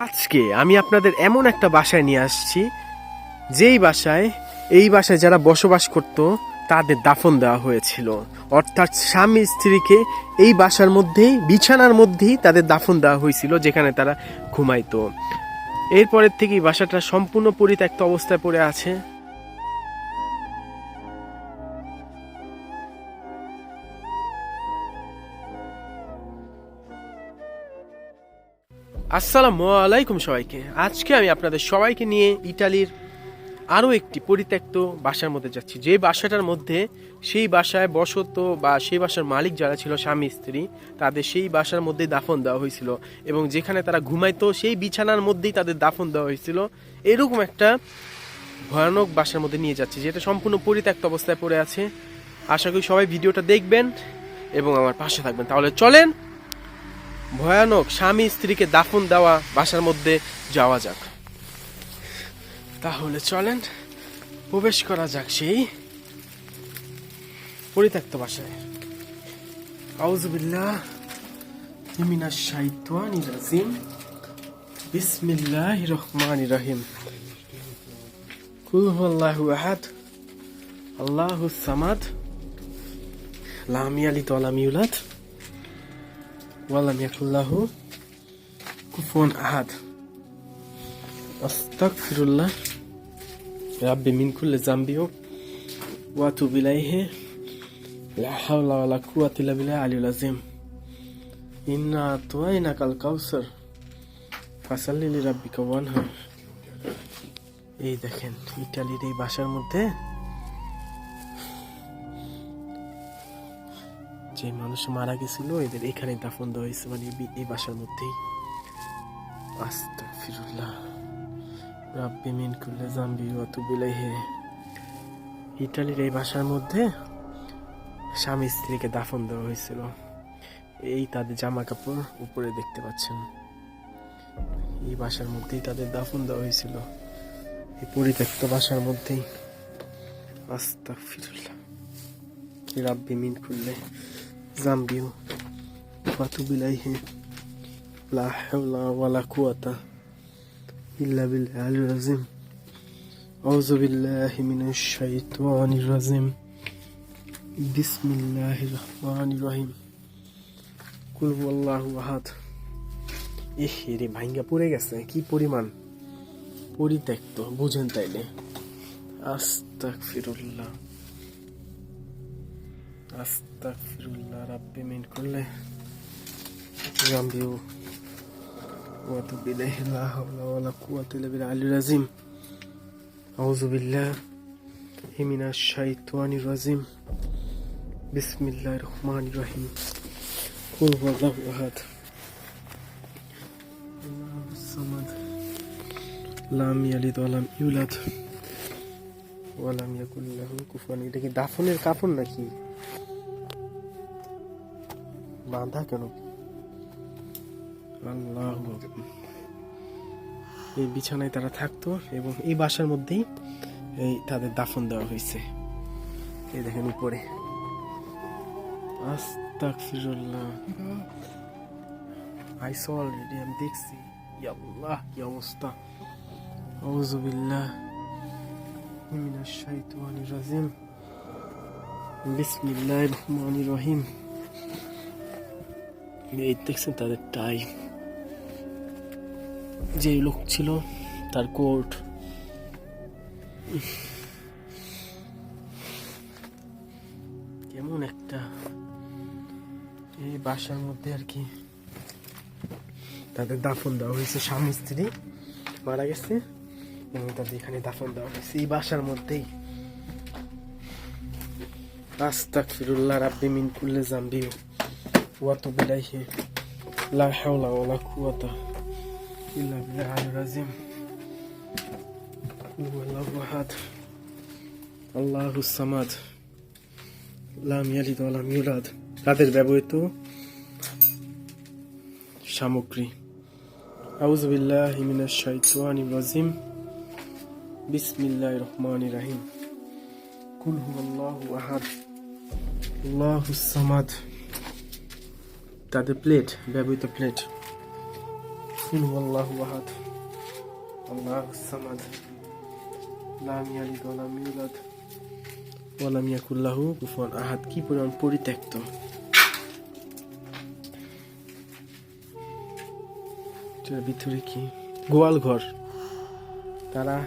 আজকে আমি আপনাদের এমন একটা বাসায় নিয়ে আসছি, যেই বাসায়, এই বাসায় যারা বসবাস করত, তাদের দাফন দেওয়া হয়েছিল। অর্থাৎ স্বামী স্ত্রীকে এই বাসার মধ্যেই, বিছানার মধ্যেই তাদের দাফন দেওয়া হয়েছিল, যেখানে তারা ঘুমাইত। এরপরের থেকেই বাসাটা সম্পূর্ণ পরিত্যক্ত অবস্থায় পড়ে আছে। আসসালামু আলাইকুম সবাইকে। আজকে আমি আপনাদের সবাইকে নিয়ে ইটালির আরও একটি পরিত্যক্ত বাসার মধ্যে যাচ্ছি। যে বাসাটার মধ্যে সেই বাসায় বসত বা সেই বাসার মালিক যারা ছিল, স্বামী, স্ত্রী, তাদের সেই বাসার মধ্যেই দাফন দেওয়া হয়েছিল এবং যেখানে তারা ঘুমাইতো, সেই বিছানার মধ্যেই তাদের দাফন দেওয়া হয়েছিল। এরকম একটা ভয়ানক বাসার মধ্যে নিয়ে যাচ্ছি, যেটা সম্পূর্ণ পরিত্যক্ত অবস্থায় পড়ে আছে। আশা করি সবাই ভিডিওটা দেখবেন এবং আমার পাশে থাকবেন। তাহলে চলেন ভয়ানক স্বামী স্ত্রীকে দাফন দেওয়া বাসার মধ্যে যাওয়া যাক। তাহলে চলেন, প্রবেশ করা যাক সেই পরিত্যক্ত বাসায়। আউজুবিল্লাহ মিনাশ শাইতানির রাজিম। বিসমিল্লাহির রহমানির রহিম। কুল হুয়াল্লাহু আহাদ আল্লাহুস সামাদ লাম ইয়ালিদ ওয়া লাম ইউলাদ ولم يكن له كفوا أحد. أستغفر الله ربي من كل ذنب وأتوب إليه. لا حول ولا قوة إلا بالله العلي العظيم. إنا أعطيناك الكوثر فصل لربك وانهر. এই দেখেন كان إيه বাসার মধ্যে যে মানুষ মারা গেছিল, এদের এখানে দাফন দেওয়া হয়েছে মানে এই- বাসার মধ্যেই। আস্তাগফিরুল্লাহ। রাব্বি মিন কুল্লি জামবি ওয়া তুবু ইলাইহি। ইটালির এই বাসার মধ্যে স্বামী স্ত্রীকে দাফন দেওয়া হয়েছিল। এই তাদের জামা কাপড় উপরে দেখতে পাচ্ছেন। এই বাসার মধ্যেই তাদের দাফন দেওয়া হয়েছিল। এই পরিত্যক্ত বাসার মধ্যেই। আস্তাগফিরুল্লাহ। রাব্বি মিন কুল্লি। Zambio, Watubilahi, La Hawla wa la Quwata, Illa Bil Al Razim, Auzu Billahi Minash Shaitani Razim, Bismillahi Rahmani Rahim, Kul Wallahu Ahad. ইহেরে ভাঙ্গা পড়ে গেছে কি পরিমাণ পরিত্যক্ত বুঝেন তাইলে আস্তাক ফিরুল্লাহ أستغفر الله ربي من كل ذنب وأتوب إليه. لا حول ولا قوة إلا بالعلي العظيم. أعوذ بالله من الشيطان الرجيم. بسم الله الرحمن الرحيم. قل هو الله أحد. الله الصمد. لم يلد ولم يولد. ওয়ালাম ইয়াকুল্লাহ এটা কি দাফনের কাপড় নাকি? বাঁধা কেন? আল্লাহ এই বিছানায় তারা থাকতো এবং এই বাসার মধ্যেই এই তাদের দাফন দেওয়া হয়েছে। এই দেখেন উপরে। আস্তাকফিরুল্লাহ আই সল রেডি আমি দেখছি। ইয়াল্লাহ কি অবস্থা। আউযুবিল্লাহ মিনাশ শাইতানির রাজিম বিসমিল্লাহির রহমানির রহিম। এই দেখছেন তাদের টাই। যে লোক ছিল, তার কোট কেমন একটা এই বাসার মধ্যে আর কি তাদের দাফন দেওয়া হয়েছে। স্বামী স্ত্রী মারা গেছে। এবং তাদের এখানে দাফন দেওয়া হয়েছে এই বাসার মধ্যেই আস্তাক ফিরুল্লাহ রাব্বি মিন কুল্লে জাম্বি ওয়াত বিলাইহি লা হাওলা ওয়ালা কুওয়াতা ইল্লা বিল্লাহ আল রাজিম আল্লাহু আহাদ আল্লাহু সামাদ লাম ইয়ালিদ ওয়া লাম ইউলাদ তাদের ব্যবহৃত সামগ্রী আউযু বিল্লাহি মিনাশ শাইতানির রাজিম বিসমিল্লাহ রহমান রাহিম কুল হুয়াল্লাহু আহাদ। আল্লাহু সামাদ। তাদের প্লেট, ব্যবহৃত প্লেট। কুল হুয়াল্লাহু আহাদ। আল্লাহু সামাদ। লাম ইয়ালিদ ওয়া লাম ইউলাদ। ওয়া লাম ইয়াকুল আহাদ। কি পরিমাণ পরিত্যক্ত। ভিতরে কি? গোয়াল ঘর। তারা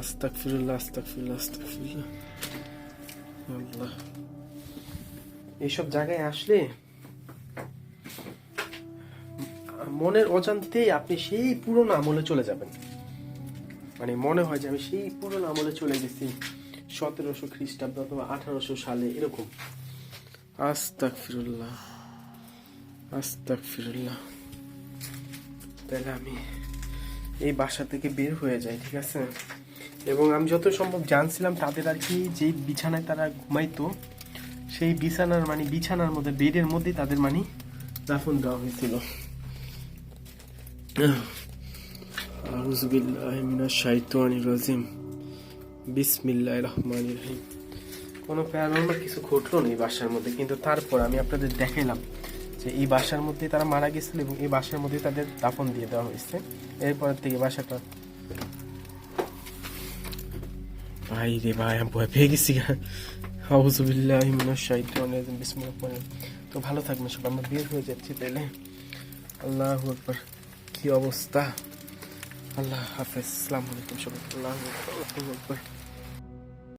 আস্তাগফিরুল্লাহ আস্তাগফিরুল্লাহ আস্তাগফিরুল্লাহ। আল্লাহ। এইসব জায়গায় আসলে মনের অজান্তেই আপনি সেই পুরনো আমলে চলে যাবেন। মানে মনে হয় যে আমি সেই পুরনো আমলে চলে গেছি, সতেরোশো খ্রিস্টাব্দ অথবা আঠারোশো সালে, এরকম। আস্তাক ফিরুল্লাহ আস্তাক ফিরুল্লাহ তাহলে আমি এই বাসা থেকে বের হয়ে যাই, ঠিক আছে? এবং আমি যত সম্ভব জানছিলাম তাদের আর কি যেই বিছানায় তারা ঘুমাইতো, সেই বিছানার মানে বিছানার মধ্যে, বেডের মধ্যে তাদের মানে দাফন দেওয়া হয়েছিল। আউযু বিল্লাহি মিনাশ শাইতানির রাজিম। বিসমিল্লাহির রহমানির রহিম। কোনো প্যারানর্মাল কিছু ঘটলো না এই বাসার মধ্যে? কিন্তু তারপর আমি আপনাদের দেখাইলাম যে এই বাসার মধ্যে তারা মারা গেছিল এবং এই বাসার মধ্যে তাদের দাফন দিয়ে দেওয়া হয়েছে। এরপর থেকে বাসাটা ভাই রে ভাই, আমি ভয় পেয়ে গেছি রহমানির রহিম। তো ভালো থাকবেন সব আমরা বের হয়ে যাচ্ছি তাইলে আল্লাহ একবার কি অবস্থা? আল্লাহ হাফেজ আসসালামু আলাইকুম সবাই। আল্লাহ আকবার।